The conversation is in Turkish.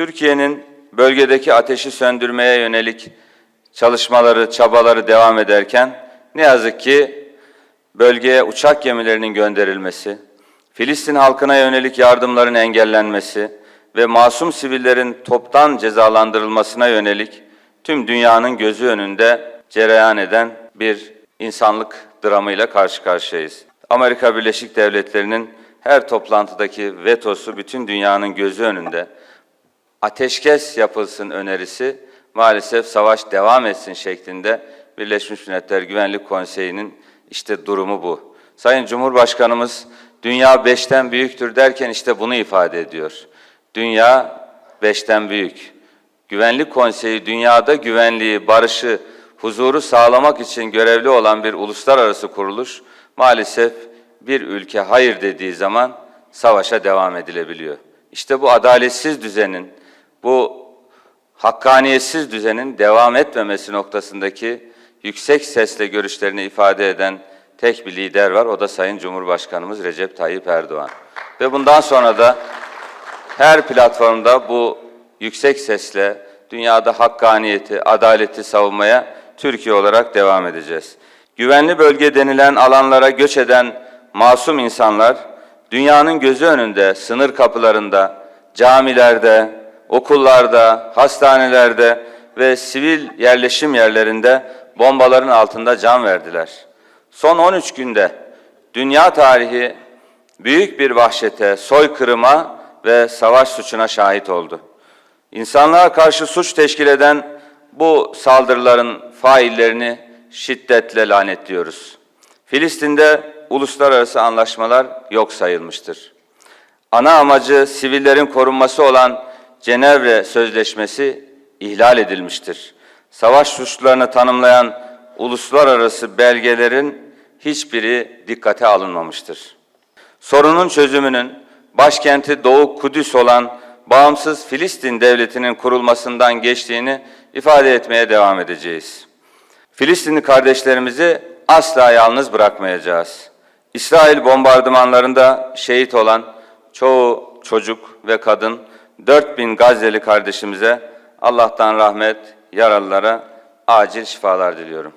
Türkiye'nin bölgedeki ateşi söndürmeye yönelik çalışmaları, çabaları devam ederken ne yazık ki bölgeye uçak gemilerinin gönderilmesi, Filistin halkına yönelik yardımların engellenmesi ve masum sivillerin toptan cezalandırılmasına yönelik tüm dünyanın gözü önünde cereyan eden bir insanlık dramıyla karşı karşıyayız. Amerika Birleşik Devletleri'nin her toplantıdaki vetosu bütün dünyanın gözü önünde ateşkes yapılsın önerisi maalesef savaş devam etsin şeklinde Birleşmiş Milletler Güvenlik Konseyi'nin işte durumu bu. Sayın Cumhurbaşkanımız dünya beşten büyüktür derken işte bunu ifade ediyor. Dünya beşten büyük. Güvenlik Konseyi dünyada güvenliği, barışı, huzuru sağlamak için görevli olan bir uluslararası kuruluş maalesef bir ülke hayır dediği zaman savaşa devam edilebiliyor. İşte bu adaletsiz düzenin, bu hakkaniyetsiz düzenin devam etmemesi noktasındaki yüksek sesle görüşlerini ifade eden tek bir lider var. O da Sayın Cumhurbaşkanımız Recep Tayyip Erdoğan. Ve bundan sonra da her platformda bu yüksek sesle dünyada hakkaniyeti, adaleti savunmaya Türkiye olarak devam edeceğiz. Güvenli bölge denilen alanlara göç eden masum insanlar dünyanın gözü önünde, sınır kapılarında, camilerde, okullarda, hastanelerde ve sivil yerleşim yerlerinde bombaların altında can verdiler. Son 13 günde dünya tarihi büyük bir vahşete, soykırıma ve savaş suçuna şahit oldu. İnsanlığa karşı suç teşkil eden bu saldırıların faillerini şiddetle lanetliyoruz. Filistin'de uluslararası anlaşmalar yok sayılmıştır. Ana amacı sivillerin korunması olan Cenevre Sözleşmesi ihlal edilmiştir. Savaş suçlarını tanımlayan uluslararası belgelerin hiçbiri dikkate alınmamıştır. Sorunun çözümünün başkenti Doğu Kudüs olan bağımsız Filistin devletinin kurulmasından geçtiğini ifade etmeye devam edeceğiz. Filistinli kardeşlerimizi asla yalnız bırakmayacağız. İsrail bombardımanlarında şehit olan çoğu çocuk ve kadın 4000 Gazze'li kardeşimize Allah'tan rahmet, yaralılara acil şifalar diliyorum.